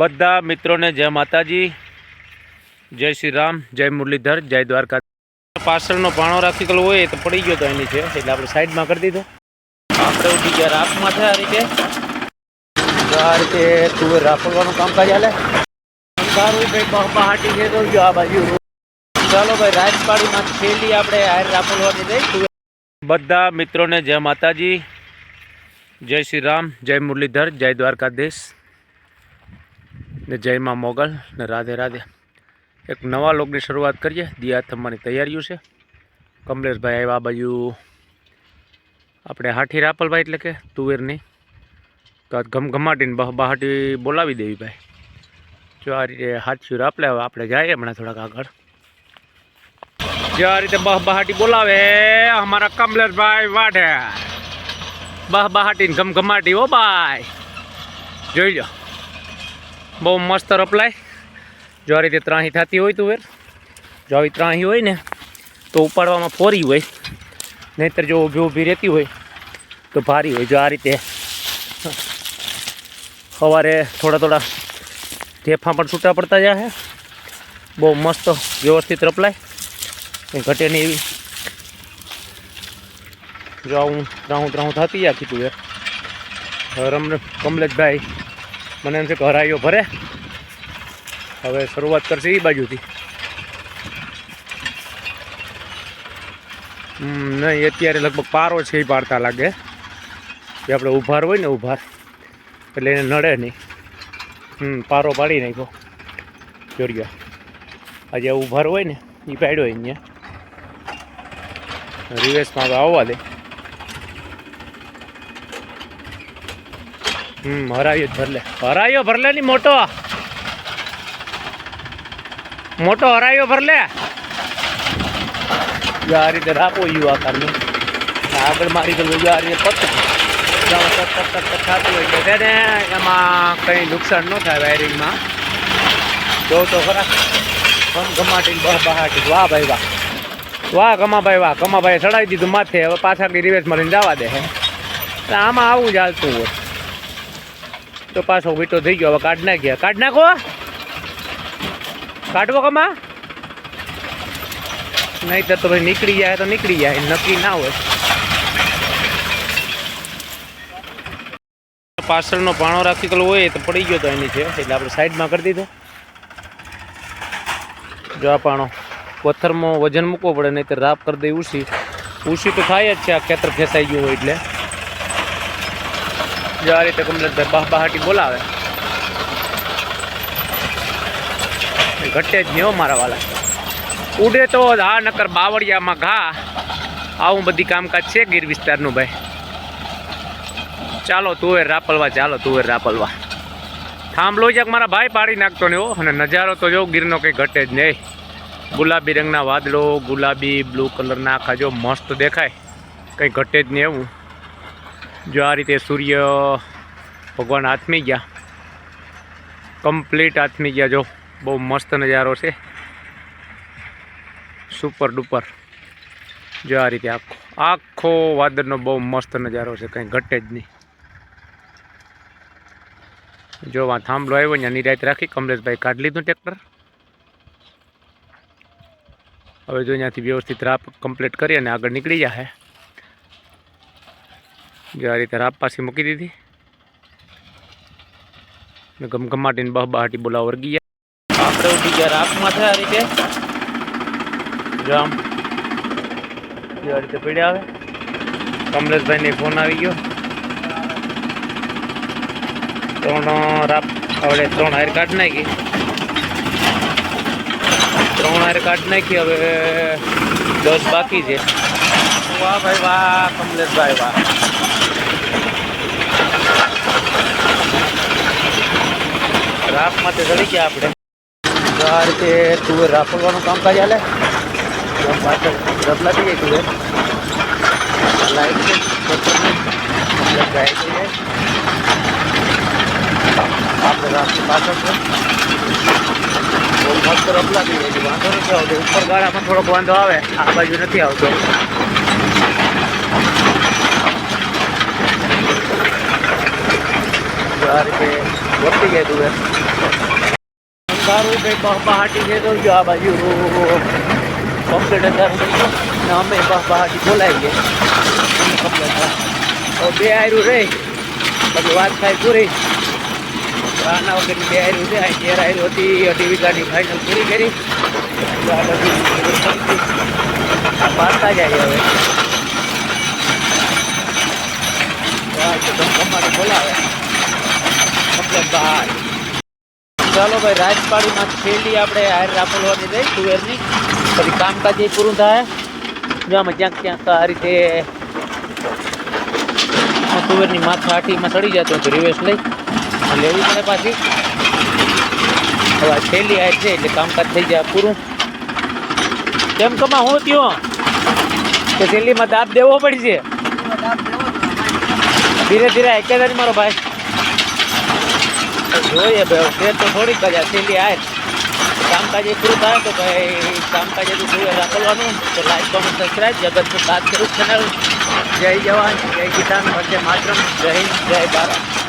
બધા મિત્રોને જય માતાજી, જય શ્રી રામ, જય મુરલીધર, જય દ્વારકા. પાછળનો પાણો રાખી હોય એ તો પડી ગયો તો એની છે, એટલે આપણે સાઈડમાં કરી દીધો. આપણે ઉઠી ગયા રાપમાં છે આ રીતે. આ રીતે તુવેર રાપડવાનું કામકાજ હાલે સારું ભાઈ બહાટી છે તો જો આ બાજુ ચાલો ભાઈ, રાજપાડીમાં છેલ્લી આપણે હાર રાફડવાની તુવેર બધા મિત્રોને જય માતાજી, જય શ્રી રામ, જય મુરલીધર, જય દ્વારકાધીશ. ને જય માં મોગલ ને રાધે રાધે. એક નવા લોકની શરૂઆત કરીએ. દિયા થમવાની તૈયારીઓ છે. કમલેશભાઈ આવ્યા આ બાજુ. આપણે હાથી રાપલભાઈ એટલે કે તુવેરની. તો ઘમઘમાટીને બહ બહાટી બોલાવી દેવી ભાઈ. જો આ રીતે હાથિયું રાપલે આપણે જઈએ હમણાં થોડાક આગળ. જો આ રીતે બહ બહાટી બોલાવે, અમારા કમલેશભાઈ વાઢે. બહ બહાટી ઘમઘમાટી ઓ ભાઈ. જોઈ લો. બહુ મસ્ત રપલાય. જો આ રીતે ત્રાહી થતી હોય તું વેર. જો આવી ત્રાહી હોય ને, તો ઉપાડવામાં ફોરી હોય. નહીંતર જો ઊભી ઊભી રહેતી હોય, તો ભારી હોય. જો આ રીતે સવારે થોડા થોડા ઢેફા પણ છૂટા પડતા જાય બહુ મસ્ત વ્યવસ્થિત રપલાય. ઘટે નહીં એવી. જો આવું ત્રાહું ત્રાહું થતી આખી તું વેર. રમ કમલેશભાઈ મને એમ છે કે હરાઈઓ ભરે. હવે શરૂઆત કરશે એ બાજુથી. નહીં, અત્યારે લગભગ પારો છે એ પાડતા લાગે. જે આપણે ઉભાર હોય ને ઉભાર, એટલે એને નડે નહીં. હમ, પારો પાડી નાખ્યો. જોરિયા આજે ઉભાર હોય ને એ પાડ્યો અહીંયા રિવેસમાં આવવા દે. હમ, હરાયો જ ભરલે હરાયો ભરલે ની મોટો. મોટો હરાયો ભરલે જો આ રીતે રાખો યુ આકારનું. આગળ મારી ગયું જો આ રીતે પત થતું હોય તેને એમાં કંઈ નુકસાન ન થાય વાયરિંગમાં. જોઉં તો ખરા. ગમ ગમાટી બહ બહાટી વાહ ભાઈ વાહ. વાહ કમાભાઈ વાહ કમાભાઈ ચડાવી દીધું માથે. હવે પાછળની રિવેસ મારીને જવા દે આમાં આવું જ હાલતું હોય. તો પાછો મીઠો થઈ ગયો. હવે કાઢ નાખ્યા કાઢ નાખો. કાઢવો કમા નહીં તો ભાઈ નીકળી જાય, તો નીકળી જાય. નક્કી ના હોય. પાછળનો પાણો રાખી હોય તો પડી ગયો તો એની છે એટલે આપણે સાઈડમાં કરી દીધો. જો આ પાણો પથ્થરમાં વજન મૂકવો પડે નહીં તો રાપ કરી દે ઉસી ઉસી તો થાય જ છે, આ ખેતર ફેસાઈ ગયું હોય એટલે. જો આ રીતે કમલેશભાઈ બહ બહાટી બોલાવે. ઘટે જ નહીં મારા વાલા. ઉડે તો આ નકર બાવળિયામાં ઘા. આવું બધી કામકાજ છે ગીર વિસ્તારનું ભાઈ. ચાલો તુવેર રાપલવા, ચાલો તુવેર રાપલવા. થાંભલો જ મારા ભાઈ પાડી નાખતો ને અને નજારો તો જો ગીરનો કંઈ ઘટે જ નહીં. ગુલાબી રંગના વાદળો, ગુલાબી બ્લુ કલરના આખા જો મસ્ત દેખાય. કંઈ ઘટે જ નહીં એવું. જો આ રીતે સૂર્ય ભગવાન હાથમી ગયા. કમ્પ્લીટ હાથમી ગયા જો. બહુ મસ્ત નજારો છે. સુપર ડુપર જો આ રીતે આખો આખો વાદળનો બહુ મસ્ત નજારો છે. કંઈ ઘટે જ નહીં. જો આ થાંભલો આવ્યો ને નિરાયત રાખી કમલેશભાઈ કાઢી લીધું ટ્રેક્ટર. હવે જો અહીંયાથી વ્યવસ્થિત રાપ કમ્પ્લીટ કરી અને આગળ નીકળી જાય જો આ રીતે રાપ પાછી મૂકી દીધી. ને ગમગમાટીને બહ બહાટી બોલાવ વર્ગી ગયા. આપણે ઉઠી ગયા રાપમાં છે આ રીતે. જામ. જો આ રીતે પડ્યા આવે કમલેશભાઈને ફોન આવી ગયો. ત્રણ રાપ આપણે ત્રણ હાર કાઢ નાખી. ત્રણ હાર કાઢ નાખી હવે દસ બાકી છે. વાહ ભાઈ વાહ કમલેશભાઈ વાહ. રાપ માટે ચડી ગયા આપણે તો આ રીતે તુવેર રાપડવાનું કામકાજ હાલે તો પાછળ રબલા થઈ જાય તુવેર લાઈટ છે કમ્પ્લેટ જાય થઈ જાય આપણે રાપની પાછળ છે બહુ મસ્ત રબલા થઈ જાય છે વાંધો નથી આવતો ઉપર ગાળામાં થોડોક વાંધો આવે આ બાજુ નથી આવતો તો આ રીતે વળતી ગઈ તું અંધારું ભાઈ બહાટી છે તો જો આ બાજુ. કમ્પ્યુટર અંધારું ગયું ને અમે બહાટી બોલાવી ગઈ કમ્પ્લીટ બે આયરું રે. પછી વાત થાય પૂરી. આના વગરની બે આયરું છે. અહીં તેર આયરું હતી. અઢી વીઘાની ફાઇનલ પૂરી કરી. આ બધી પાડતા જાય હવે. બોલાવે. કમ્પ્લીટ બહાર. ચાલો ભાઈ રાજપાડીમાં છેલ્લી આપણે હાર રાપોલવાની રહી તુવેરની. પછી કામકાજ એ પૂરું થાય. જો આમાં ક્યાંક ક્યાંક આ રીતે તુવેરની માથા આટીમાં ચડી જતો તો રિવેશ લઈ. લેવી પડે પાછી. હવે આ છેલ્લી હાર છે એટલે કામકાજ થઈ જાય પૂરું. કેમ કમા હું ત્યો કે છેલ્લીમાં દાબ દેવો પડશે? ધીરે ધીરે એકેદારી મારો ભાઈ. જોઈએ ભાઈ તે તો થોડીક જ છેલ્લી આવે કામકાજ એ પૂરું થાય તો ભાઈ, કામકાજ એટલું પૂરું રાખવાનું. તો લાઈક કોમેન્ટ સબસ્ક્રાઈબ જગતનું સાત કરું ચેનલ જય જવાન, જય કિસાન, વંદે માતરમ. જય જય ભારત.